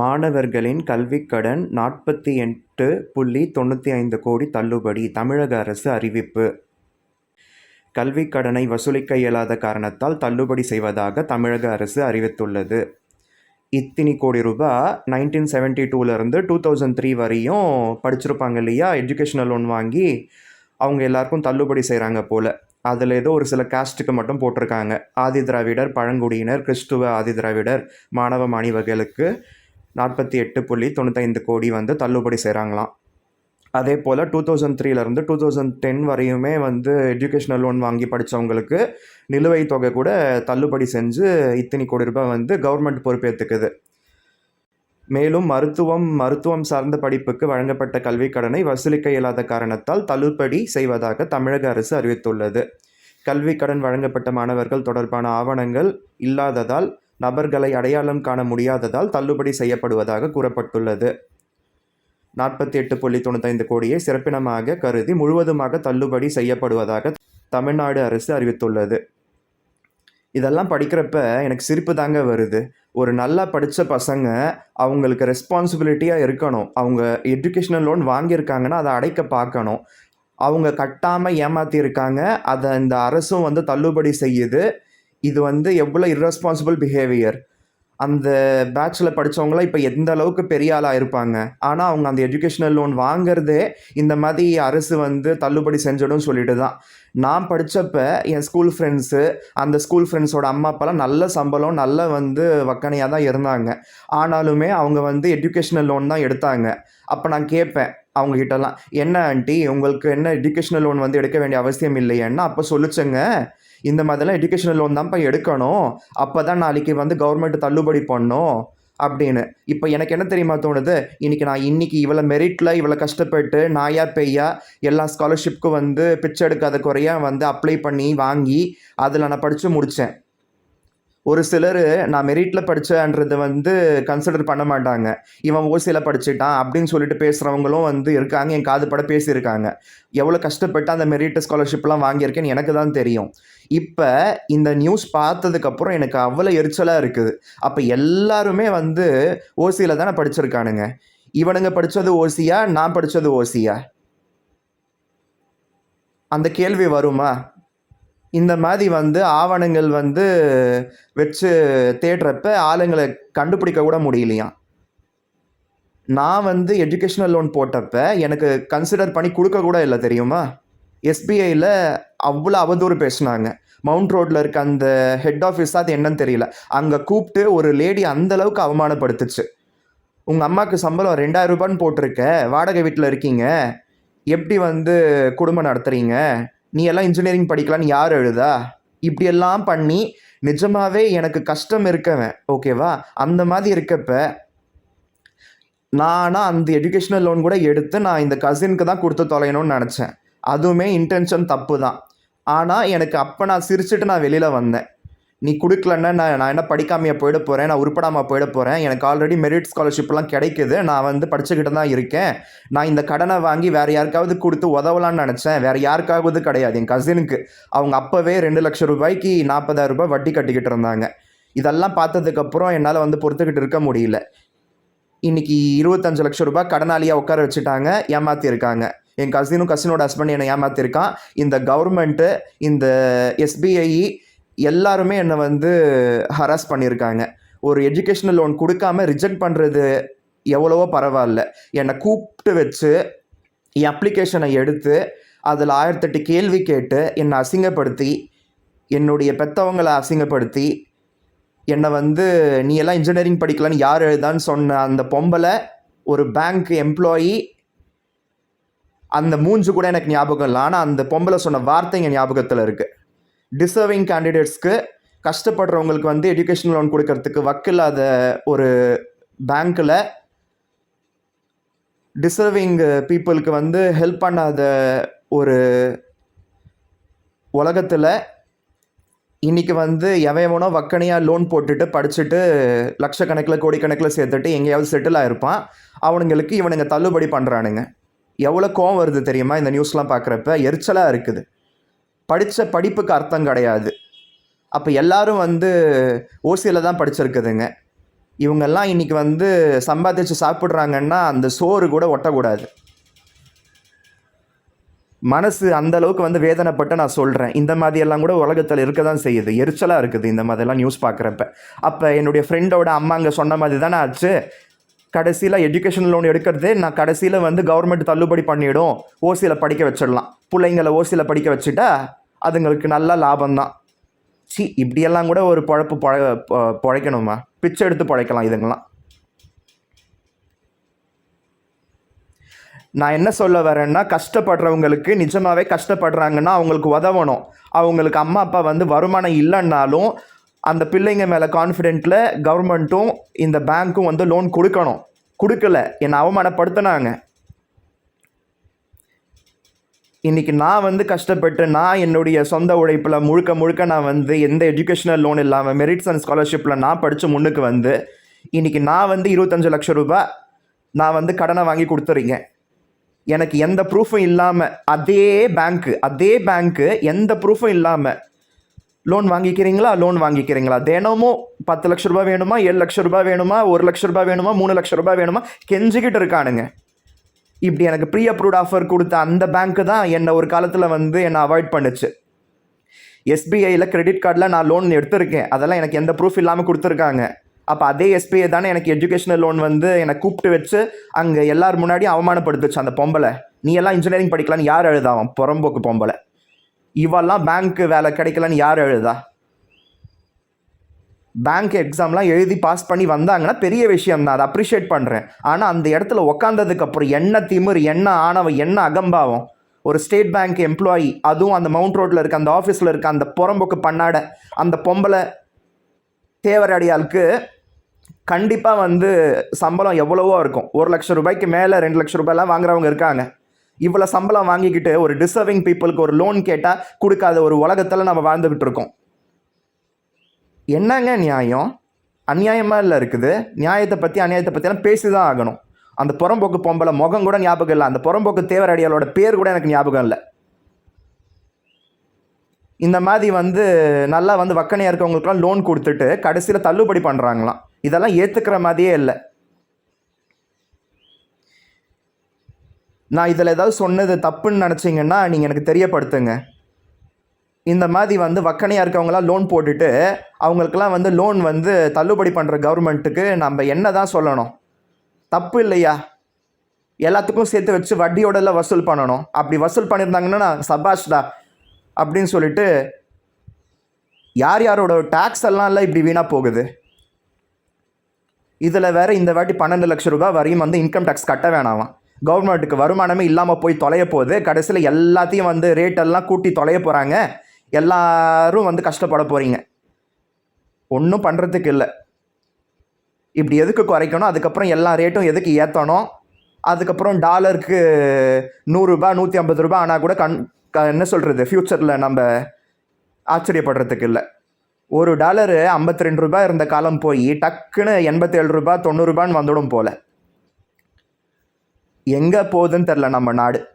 மாணவர்களின் கல்விக்கடன் நாற்பத்தி எட்டு புள்ளி தொண்ணூற்றி ஐந்து கோடி தள்ளுபடி தமிழக அரசு அறிவிப்பு. கல்விக்கடனை வசூலிக்க இயலாத காரணத்தால் தள்ளுபடி செய்வதாக தமிழக அரசு அறிவித்துள்ளது. இத்தினி கோடி ரூபாய் நைன்டீன் செவன்ட்டி டூலேருந்து டூ தௌசண்ட் த்ரீ வரையும் படிச்சிருப்பாங்க இல்லையா? எஜுகேஷனல் லோன் வாங்கி அவங்க எல்லாருக்கும் தள்ளுபடி செய்கிறாங்க போல். அதில் ஏதோ ஒரு சில காஸ்ட்டுக்கு மட்டும் போட்டிருக்காங்க. ஆதி திராவிடர் பழங்குடியினர் கிறிஸ்துவ ஆதி திராவிடர் மாணவ மாணவர்களுக்கு நாற்பத்தி எட்டு புள்ளி தொண்ணூத்தைந்து கோடி வந்து தள்ளுபடி செய்கிறாங்களாம் அதே போல் டூ தௌசண்ட் த்ரீலேருந்து டூ தௌசண்ட் டென் வரையுமே வந்து எஜுகேஷனல் லோன் வாங்கி படித்தவங்களுக்கு நிலுவைத் தொகை கூட தள்ளுபடி செஞ்சு இத்தனை கோடி ரூபாய் வந்து கவர்மெண்ட் பொறுப்பேற்றுக்குது மேலும் மருத்துவம் மருத்துவம் சார்ந்த படிப்புக்கு வழங்கப்பட்ட கல்விக் கடனை வசூலிக்க இயலாத காரணத்தால் தள்ளுபடி செய்வதாக தமிழக அரசு அறிவித்துள்ளது. கல்விக் கடன் வழங்கப்பட்ட மாணவர்கள் தொடர்பான ஆவணங்கள் இல்லாததால் நபர்களை அடையாளம் காண முடியாததால் தள்ளுபடி செய்யப்படுவதாக கூறப்பட்டுள்ளது. நாற்பத்தி எட்டு புள்ளி தொண்ணூத்தைந்து கோடியை சிறப்பினமாக கருதி முழுவதுமாக தள்ளுபடி செய்யப்படுவதாக தமிழ்நாடு அரசு அறிவித்துள்ளது. இதெல்லாம் படிக்கிறப்ப எனக்கு சிரிப்பு தாங்க வருது. ஒரு நல்லா படித்த பசங்க அவங்களுக்கு ரெஸ்பான்சிபிலிட்டியாக இருக்கணும். அவங்க எஜுகேஷனல் லோன் வாங்கியிருக்காங்கன்னா அதை அடைக்க பார்க்கணும். அவங்க கட்டாமல் ஏமாற்றியிருக்காங்க அதை இந்த அரசும் வந்து தள்ளுபடி செய்யுது. இது வந்து எவ்வளோ இர்ரெஸ்பான்சிபிள் பிஹேவியர் அந்த பேட்சில் படித்தவங்களாம் இப்போ எந்த அளவுக்கு பெரிய ஆளாக இருப்பாங்க? ஆனால் அவங்க அந்த எஜுகேஷனல் லோன் வாங்குறதே இந்த மாதிரி அரசு வந்து தள்ளுபடி செஞ்சிடும் சொல்லிட்டு தான். நான் படித்தப்ப என் ஸ்கூல் ஃப்ரெண்ட்ஸு அந்த ஸ்கூல் ஃப்ரெண்ட்ஸோட அம்மா அப்பாலாம் நல்ல சம்பளம் நல்ல வந்து வக்கனையாக தான் இருந்தாங்க. ஆனாலுமே அவங்க வந்து எஜுகேஷனல் லோன் தான் எடுத்தாங்க. அப்போ நான் கேட்பேன் அவங்கக்கிட்டலாம் என்ன ஆண்டி உங்களுக்கு என்ன எஜுகேஷனல் லோன் வந்து எடுக்க வேண்டிய அவசியம் இல்லையேன்னா அப்போ சொல்லிச்சுங்க. இந்த மாதிரிலாம் எஜுகேஷனல் லோன் தான்ப்பா எடுக்கணும். அப்போ தான் நாளைக்கு வந்து கவர்மெண்ட் தள்ளுபடி பண்ணும். அப்படின்னு. இப்போ எனக்கு என்ன தெரியுமா தோணுது? இன்றைக்கி நான் இன்னைக்கு இவ்வளோ மெரிட்டில் இவ்வளோ கஷ்டப்பட்டு நாயா பெய்யா எல்லா ஸ்காலர்ஷிப்க்கும் வந்து பிச்சை எடுக்காத குறையாக வந்து அப்ளை பண்ணி வாங்கி அதில் நான் படித்து முடித்தேன் ஒரு சிலர் நான் மெரிட்டில் படித்தேன்றதை வந்து கன்சிடர் பண்ண மாட்டாங்க. இவன் ஓசியில் படிச்சுட்டான் அப்படின்னு சொல்லிட்டு பேசுகிறவங்களும் வந்து இருக்காங்க. என் காது பட பேசியிருக்காங்க. எவ்வளோ கஷ்டப்பட்டு அந்த மெரிட் ஸ்காலர்ஷிப்லாம் வாங்கியிருக்கேன்னு எனக்கு தான் தெரியும். இப்போ இந்த நியூஸ் பார்த்ததுக்கப்புறம் எனக்கு அவ்வளோ எரிச்சலாக இருக்குது. அப்போ எல்லாருமே வந்து ஓசியில் தானே படிச்சிருக்கானுங்க. இவனுங்க படித்தது ஓசியா நான் படித்தது ஓசியா அந்த கேள்வி வருமா? இந்த மாதிரி வந்து ஆவணங்கள் வந்து வச்சு தேடுறப்ப ஆளுங்களை கண்டுபிடிக்க கூட முடியலையாம் நான் வந்து எஜுகேஷனல் லோன் போட்டப்ப எனக்கு கன்சிடர் பண்ணி கொடுக்க கூட இல்லை தெரியுமா? எஸ்பிஐயில் அவ்வளோ அவதூறு பேசுனாங்க. மவுண்ட் ரோட்டில் இருக்க அந்த ஹெட் ஆஃபீஸ் அது என்னன்னு தெரியல. அங்கே கூப்பிட்டு ஒரு லேடி அந்தளவுக்கு அவமானப்படுத்துச்சு. உங்கள் அம்மாவுக்கு சம்பளம் ரெண்டாயிரம் ரூபான்னு போட்டிருக்க. வாடகை வீட்டில் இருக்கீங்க. எப்படி வந்து குடும்பம் நடத்துறீங்க? நீ எல்லாம் இன்ஜினியரிங் படிக்கலான்னு யார் எழுதா? இப்படியெல்லாம் பண்ணி நிஜமாகவே எனக்கு கஷ்டம் இருக்கவன் ஓகேவா அந்த மாதிரி இருக்கப்ப நானாக அந்த எஜுகேஷனல் லோன் கூட எடுத்து நான் இந்த கசினுக்கு தான் கொடுத்து தொலையணும்னு நினச்சேன். அதுவுமே இன்டென்ஷன் தப்பு தான் ஆனால் எனக்கு அப்போ நான் சிரிச்சுட்டு நான் வெளியில் வந்தேன். நீ கொடுக்கலன்னா நான் நான் என்ன படிக்காமையா போயிட போகிறேன் நான் உருப்படாமல் போயிட போகிறேன் எனக்கு ஆல்ரெடி மெரிட் ஸ்காலர்ஷிப்லாம் கிடைக்குது. நான் வந்து படிச்சுக்கிட்டு தான் இருக்கேன். நான் இந்த கடனை வாங்கி வேறு யாருக்காவது கொடுத்து உதவலான்னு நினச்சேன். வேறு யாருக்காவது கிடையாது. என் கசினுக்கு அவங்க அப்போவே ரெண்டு லட்சம் ரூபாய்க்கு நாற்பதாயிரம் ரூபாய் வட்டி கட்டிக்கிட்டு இருந்தாங்க. இதெல்லாம் பார்த்ததுக்கப்புறம் என்னால் வந்து பொறுத்துக்கிட்டு இருக்க முடியல. இன்னைக்கு இருபத்தஞ்சு லட்சம் ரூபாய் கடனாளியாக உட்கார வச்சுட்டாங்க. ஏமாற்றிருக்காங்க என் கசினும் கசினோட ஹஸ்பண்ட் என்னை ஏமாற்றிருக்கான் இந்த கவர்மெண்ட்டு இந்த எஸ்பிஐ எல்லாருமே என்னை வந்து ஹராஸ் பண்ணியிருக்காங்க. ஒரு எஜுகேஷனல் லோன் கொடுக்காம ரிஜெக்ட் பண்ணுறது எவ்வளவோ பரவாயில்ல. என்னை கூப்பிட்டு வச்சு என் அப்ளிகேஷனை எடுத்து அதில் ஆயிரத்தெட்டு கேள்வி கேட்டு என்னை அசிங்கப்படுத்தி என்னுடைய பெத்தவங்களை அசிங்கப்படுத்தி என்னை வந்து நீ எல்லாம் இன்ஜினியரிங் படிக்கலான்னு யார் எழுதான்னு சொன்ன அந்த பொம்பளை ஒரு பேங்க் எம்ப்ளாயி அந்த மூஞ்சு கூட எனக்கு ஞாபகம் இல்லை. ஆனால் அந்த பொம்பளை சொன்ன வார்த்தைங்க ஞாபகத்தில் இருக்குது டிசர்விங் கேண்டிடேட்ஸ்க்கு கஷ்டப்படுறவங்களுக்கு வந்து எஜுகேஷன் லோன் கொடுக்கறதுக்கு வக்கில்லாத ஒரு பேங்க்கில் டிசர்விங் பீப்புளுக்கு வந்து ஹெல்ப் பண்ணாத ஒரு உலகத்தில் இன்றைக்கி வந்து எவனோ வக்கனையாக லோன் போட்டுட்டு படிச்சுட்டு லட்சக்கணக்கில் கோடிக்கணக்கில் சேர்த்துட்டு எங்கேயாவது செட்டில் ஆகிருப்பான் அவனுங்களுக்கு இவனுங்க தள்ளுபடி பண்ணுறானுங்க எவ்வளோ கோவம் வருது தெரியுமா? இந்த நியூஸ்லாம் பார்க்குறப்ப எரிச்சலாக இருக்குது. படித்த படிப்புக்கு அர்த்தம் கிடையாது. அப்போ எல்லாரும் வந்து ஓசியில் தான் படிச்சிருக்குதுங்க. இவங்கெல்லாம் இன்றைக்கி வந்து சம்பாதிச்சு சாப்பிட்றாங்கன்னா அந்த சோறு கூட ஒட்டக்கூடாது. மனசு அந்த அளவுக்கு வந்து வேதனைப்பட்டு நான் சொல்கிறேன் இந்த மாதிரியெல்லாம் கூட உலகத்தில் இருக்க தான் செய்யுது. எரிச்சலாக இருக்குது இந்த மாதிரிலாம் நியூஸ் பார்க்குறப்ப. அப்போ என்னுடைய ஃப்ரெண்டோட அம்மா அங்கே சொன்ன மாதிரி தானே ஆச்சு. கடைசியில் எஜுகேஷன் லோன் எடுக்கிறதே நான் கடைசியில் வந்து கவர்மெண்ட் தள்ளுபடி பண்ணிவிடும் ஓசியில் படிக்க வச்சிடலாம். பிள்ளைங்களை ஓசியில் படிக்க வச்சுட்டா அதுங்களுக்கு நல்ல லாபம் தான் சி இப்படியெல்லாம் கூட ஒரு பொழப்பு பழ பழைக்கணுமா? பிச்சை எடுத்து பழைக்கலாம் இதுங்கெல்லாம். நான் என்ன சொல்ல வரேன்னா கஷ்டப்படுறவங்களுக்கு நிஜமாகவே கஷ்டப்படுறாங்கன்னா அவங்களுக்கு உதவணும். அவங்களுக்கு அம்மா அப்பா வந்து வருமானம் இல்லைன்னாலும் அந்த பிள்ளைங்க மேலே கான்ஃபிடென்ட்டில் கவர்மெண்ட்டும் இந்த பேங்க்கும் வந்து லோன் கொடுக்கணும். கொடுக்கல. என்னை அவமானப்படுத்தினாங்க. இன்றைக்கி நான் வந்து கஷ்டப்பட்டு நான் என்னுடைய சொந்த உழைப்பில் முழுக்க முழுக்க நான் வந்து எந்த எஜுகேஷனல் லோன் இல்லாமல் மெரிட்ஸ் அண்ட் ஸ்காலர்ஷிப்பில் நான் படித்து முன்னுக்கு வந்து இன்னைக்கு நான் வந்து இருபத்தஞ்சு லட்சம் ரூபாய் நான் வந்து கடனை வாங்கி கொடுத்துறீங்க. எனக்கு எந்த ப்ரூஃபும் இல்லாமல் அதே பேங்க்கு அதே பேங்க்கு எந்த ப்ரூஃபும் இல்லாமல் லோன் வாங்கிக்கிறீங்களா? லோன் வாங்கிக்கிறீங்களா? தினமும் பத்து லட்ச ரூபாய் வேணுமா? ஏழு லட்ச ரூபாய் வேணுமா? ஒரு லட்ச ரூபாய் வேணுமா? மூணு லட்ச ரூபாய் வேணுமா? கெஞ்சிக்கிட்டு இருக்கானுங்க. இப்படி எனக்கு ப்ரீ அப்ரூவ்ட் ஆஃபர் கொடுத்த அந்த பேங்க்கு தான் என்னை ஒரு காலத்தில் வந்து என்னை அவாய்ட் பண்ணுச்சு. எஸ்பிஐயில் கிரெடிட் கார்டில் நான் லோன் எடுத்திருக்கேன். அதெல்லாம் எனக்கு எந்த ப்ரூஃப் இல்லாமல் கொடுத்துருக்காங்க. அப்போ அதே எஸ்பிஐ தானே எனக்கு எஜுகேஷனல் லோன் வந்து என்னை கூப்பிட்டு வச்சு அங்கே எல்லார் முன்னாடியும் அவமானப்படுத்துச்சு அந்த பொம்பளை. நீ எல்லாம் இன்ஜினியரிங் படிக்கலான்னு யார் எழுதாவன் புறம்போக்கு பொம்பளை. இவெல்லாம் பேங்க்கு வேலை கிடைக்கலன்னு யார் எழுதா? பேங்க் எக்ஸாம்லாம் எழுதி பாஸ் பண்ணி வந்தாங்கன்னா பெரிய விஷயம் தான். அதை அப்ரிஷியேட் பண்ணுறேன் ஆனால் அந்த இடத்துல உக்காந்ததுக்கப்புறம் என்ன திமிர் என்ன ஆணவம் என்ன அகம்பாவம்? ஒரு ஸ்டேட் பேங்க் எம்ப்ளாயி அதுவும் அந்த மவுண்ட் ரோட்டில் இருக்க அந்த ஆஃபீஸில் இருக்க அந்த புறம்போக்கு பண்ணாட அந்த பொம்பளை தேவரடியாளுக்கு கண்டிப்பாக வந்து சம்பளம் எவ்வளவோ இருக்கும். ஒரு லட்சம் ரூபாய்க்கு மேலே ரெண்டு லட்சம் ரூபாய்லாம் வாங்குறவங்க இருக்காங்க. இவ்வளோ சம்பளம் வாங்கிக்கிட்டு ஒரு டிசர்விங் பீப்புளுக்கு ஒரு லோன் கேட்டால் கொடுக்காத ஒரு உலகத்தில் நம்ம வாழ்ந்துக்கிட்டு இருக்கோம். என்னங்க நியாயம்? அநியாயமாக இல்லை இருக்குது? நியாயத்தை பற்றி அநியாயத்தை பற்றிலாம் பேசி தான் ஆகணும். அந்த புறம்போக்கு பொம்பளை முகம் கூட ஞாபகம் இல்லை. அந்த புறம்போக்கு தேவரடியாளோட பேர் கூட எனக்கு ஞாபகம் இல்லை. இந்த மாதிரி வந்து நல்லா வந்து வக்கனையாக இருக்கவங்களுக்குலாம் லோன் கொடுத்துட்டு கடைசியில் தள்ளுபடி பண்ணுறாங்களாம் இதெல்லாம் ஏற்றுக்கிற மாதிரியே இல்லை. நான் இதில் ஏதாவது சொன்னது தப்புன்னு நினச்சிங்கன்னா நீங்கள் எனக்கு தெரியப்படுத்துங்க. இந்த மாதிரி வந்து வக்கனையாக இருக்கவங்களாம் லோன் போட்டுட்டு அவங்களுக்கெல்லாம் வந்து லோன் வந்து தள்ளுபடி பண்ணுற கவர்மெண்ட்டுக்கு நம்ம என்ன தான் சொல்லணும்? தப்பு இல்லையா? எல்லாத்துக்கும் சேர்த்து வச்சு வட்டியோடல வசூல் பண்ணணும். அப்படி வசூல் பண்ணியிருந்தாங்கன்னா நான் சபாஷ்டா அப்படின்னு சொல்லிட்டு யார் யாரோட டேக்ஸ் எல்லாம் இல்லை இப்படி வீணாக போகுது? இதில் வேறு இந்த வாட்டி பன்னெண்டு லட்சம் ரூபாய் வரையும் வந்து இன்கம் டேக்ஸ் கட்ட வேணாமா கவர்மெண்ட்டுக்கு வருமானமே இல்லாமல் போய் தொலைய போகுது. கடைசியில் எல்லாத்தையும் வந்து ரேட்டெல்லாம் கூட்டி தொலைய போகிறாங்க எல்லாரும் வந்து கஷ்டப்பட போகிறீங்க ஒன்றும் பண்ணுறதுக்கு இல்லை. இப்படி எதுக்கு குறைக்கணும்? அதுக்கப்புறம் எல்லா ரேட்டும் எதுக்கு ஏற்றணும் அதுக்கப்புறம் டாலருக்கு நூறுரூபா நூற்றி ஐம்பது ரூபாய் ஆனால் கூட கண் க- என்ன சொல்கிறது ஃப்யூச்சரில் நம்ம ஆச்சரியப்படுறதுக்கு இல்லை. ஒரு டாலரு ஐம்பத்தி ரெண்டு ரூபாய் இருந்த காலம் போய் டக்குன்னு எண்பத்தேழு ரூபாய் தொண்ணூறுரூபான்னு வந்துடும் போல். எங்கே போகுதுன்னு தெரில நம்ம நாடு.